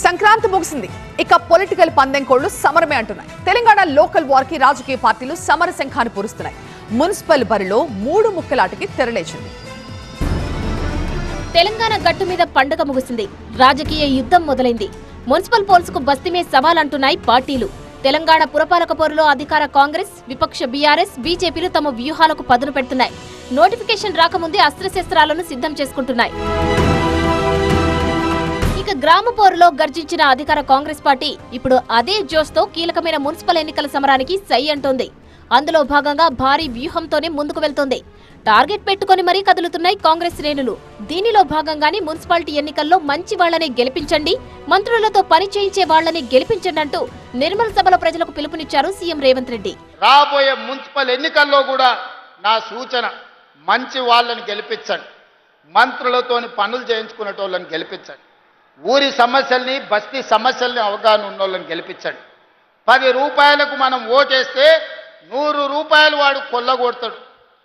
సంక్రాంతి ముగిసింది. ఇక పొలిటికల్ పందెం కోళ్ళు సమరమే అంటున్నాయి. తెలంగాణ లోకల్ వార్కి రాజకీయ పార్టీలు సమర శంఖాన్ని పూరుస్తున్నాయి. మున్సిపల్ బరిలో మూడు ముక్కలాటకి తెరలేచింది. తెలంగాణ గట్టు మీద పండగ ముగిసింది. రాజకీయ యుద్ధం మొదలైంది. మున్సిపల్ పోల్స్కు బస్తీమే సవాలంటున్నాయి పార్టీలు. తెలంగాణ పురపాలక పోరులో అధికార కాంగ్రెస్ విపక్ష బీఆర్ఎస్ బీజేపీలు తమ వ్యూహాలకు పదును పెడుతున్నాయి. నోటిఫికేషన్ రాకముందే అస్త్రశస్త్రాలను సిద్ధం చేసుకుంటున్నాయి. ఇక గ్రామ పోరులో గర్జించిన అధికార కాంగ్రెస్ పార్టీ ఇప్పుడు అదే జోష్తో కీలకమైన మున్సిపల్ ఎన్నికల సమరానికి సై అంటోంది. అందులో భాగంగా భారీ వ్యూహంతోనే ముందుకు వెళ్తోంది. టార్గెట్ పెట్టుకొని మరీ కదులుతున్నాయి కాంగ్రెస్ శ్రేణులు. దీనిలో భాగంగానే మున్సిపాలిటీ ఎన్నికల్లో మంచి వాళ్ళనే గెలిపించండి మంత్రులతో పని చేయించే వాళ్ళని గెలిపించండి అంటూ నిర్మల్ సభలో ప్రజలకు పిలుపునిచ్చారు సీఎం రేవంత్ రెడ్డి. రాబోయే మున్సిపల్ ఎన్నికల్లో కూడా నా సూచన మంచి వాళ్ళని గెలిపించండి. మంత్రులతోని పనులు చేయించుకునేటోళ్ళని గెలిపించండి. ఊరి సమస్యల్ని బస్తీ సమస్యల్ని అవగాహన ఉన్నోళ్ళని గెలిపించండి. పది రూపాయలకు మనం ఓటేస్తే నూరు రూపాయలు వాడు కొల్లగొడతాడు.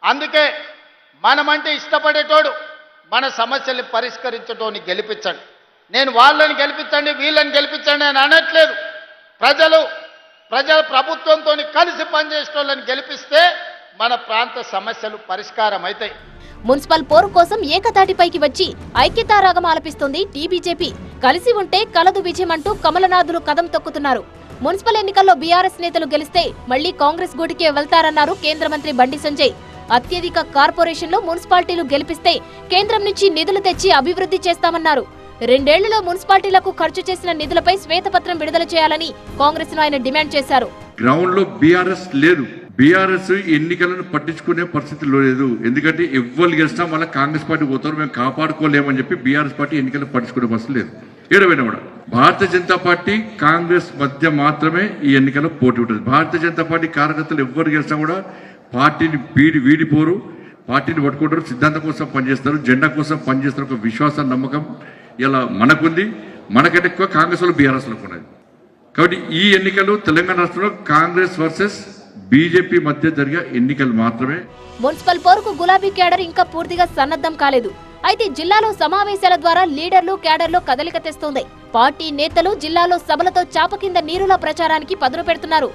అందుకే మనమంటే ఇష్టపడేటోడు మన సమస్యల్ని పరిష్కరించటోని గెలిపించండి. నేను వాళ్ళని గెలిపించండి వీళ్ళని గెలిపించండి అని అనట్లేదు. ప్రజలు ప్రజల ప్రభుత్వంతో కలిసి పనిచేసేటోళ్ళని గెలిపిస్తే మన ప్రాంత సమస్యలు పరిష్కారం అవుతాయి మున్సిపల్ పోరు కోసం ఏకతాటిపైకి వచ్చి ఐక్యతారాగం ఆలపిస్తోంది టీబీజేపీ. కలిసి ఉంటే కలదు విజయం అంటూ కమలనాథులు కదం తొక్కుతున్నారు. మున్సిపల్ ఎన్నికల్లో బీఆర్ఎస్ నేతలు గెలిస్తే మళ్ళీ కాంగ్రెస్ గూటికే వెళ్తారన్నారు కేంద్ర మంత్రి బండి సంజయ్. అత్యధిక కార్పొరేషన్లో మున్సిపాలిటీలు గెలిపిస్తే కేంద్రం నుంచి నిధులు తెచ్చి అభివృద్ధి చేస్తామన్నారు. రెండేళ్ళలో మున్సిపాలిటీలకు ఖర్చు చేసిన నిధులపై శ్వేతపత్రం విడుదల చేయాలని కాంగ్రెస్ను ఆయన డిమాండ్ చేశారు. గ్రౌండ్లో బీఆర్ఎస్ లేదు. బీఆర్ఎస్ ఎన్నికలను పట్టించుకునే పరిస్థితిలో లేదు. ఎందుకంటే ఎవ్వరు గెలిచినా మళ్ళీ కాంగ్రెస్ పార్టీ పోతారు మేము కాపాడుకోలేమని చెప్పి బీఆర్ఎస్ పార్టీ ఎన్నికలు పట్టించుకునే పరిస్థితి లేదు. ఏడవైనా కూడా భారతీయ జనతా పార్టీ కాంగ్రెస్ మధ్య మాత్రమే ఈ ఎన్నికల్లో పోటీ ఉంటుంది. భారతీయ జనతా పార్టీ కార్యకర్తలు ఎవ్వరు గెలిచినా కూడా పార్టీని వీడి వీడిపోరు పార్టీని పట్టుకుంటారు సిద్ధాంతం కోసం పనిచేస్తారు జెండా కోసం పనిచేస్తారు ఒక విశ్వాసం నమ్మకం ఇలా మనకుంది. మనకంటే ఎక్కువ కాంగ్రెస్ వాళ్ళు బీఆర్ఎస్లకు ఉన్నది. కాబట్టి ఈ ఎన్నికలు తెలంగాణ రాష్ట్రంలో కాంగ్రెస్ వర్సెస్ బీజేపీ మధ్య జరిగే ఎన్నికలు మాత్రమే. మున్సిపల్ పోరుకు గులాబీ క్యాడర్ ఇంకా పూర్తిగా సన్నద్ధం కాలేదు. అయితే జిల్లాలో సమావేశాల ద్వారా లీడర్లు క్యాడర్లు కదలిక తెస్తోంది. పార్టీ నేతలు జిల్లాలో సభలతో చాప కింద నీరుల ప్రచారానికి పదును పెడుతున్నారు.